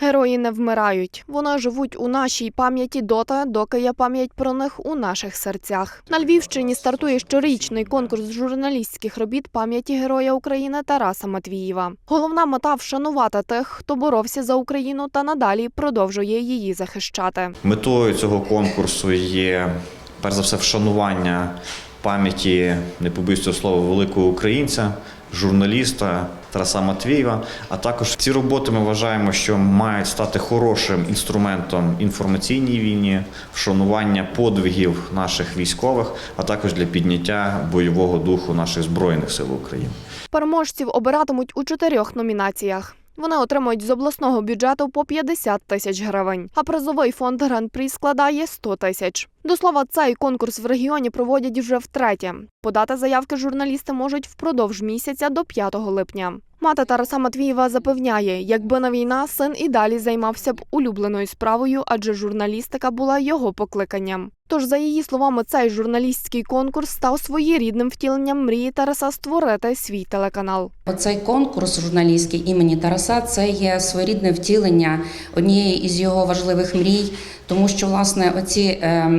Герої не вмирають. Вони живуть у нашій пам'яті доти, доки є пам'ять про них у наших серцях. На Львівщині стартує щорічний конкурс журналістських робіт пам'яті Героя України Тараса Матвіїва. Головна мета вшанувати тих, хто боровся за Україну та надалі продовжує її захищати. Метою цього конкурсу є перш за все вшанування пам'яті, не побоюсь слова, великого українця, журналіста Тараса Матвієва. А також ці роботи ми вважаємо, що мають стати хорошим інструментом інформаційній війні, вшанування подвигів наших військових, а також для підняття бойового духу наших збройних сил України. Переможців обиратимуть у чотирьох номінаціях. Вони отримують з обласного бюджету по 50 тисяч гривень, а призовий фонд гран-прі складає 100 тисяч. До слова, цей конкурс в регіоні проводять вже втретє. Подати заявки журналісти можуть впродовж місяця до 5 липня. Мати Тараса Матвієва запевняє, якби не війна, син і далі займався б улюбленою справою, адже журналістика була його покликанням. Тож, за її словами, цей журналістський конкурс став своєрідним втіленням мрії Тараса створити свій телеканал. Оцей конкурс журналістський імені Тараса це є своєрідне втілення однієї із його важливих мрій, тому що власне оці е,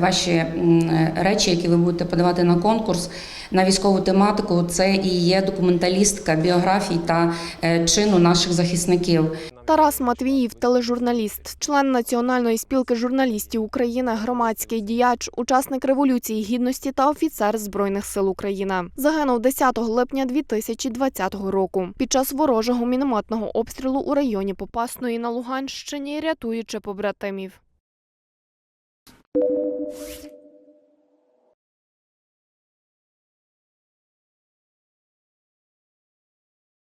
ваші речі, які ви будете подавати на конкурс на військову тематику, це і є документалістка біографій та е, чину наших захисників. Тарас Матвіїв, тележурналіст, член Національної спілки журналістів України, громадський діяч, учасник революції гідності та офіцер збройних сил України. Загинув 10 липня 2020 року під час ворожого мінометного обстрілу у районі Попасної на Луганщині, рятуючи побратимів.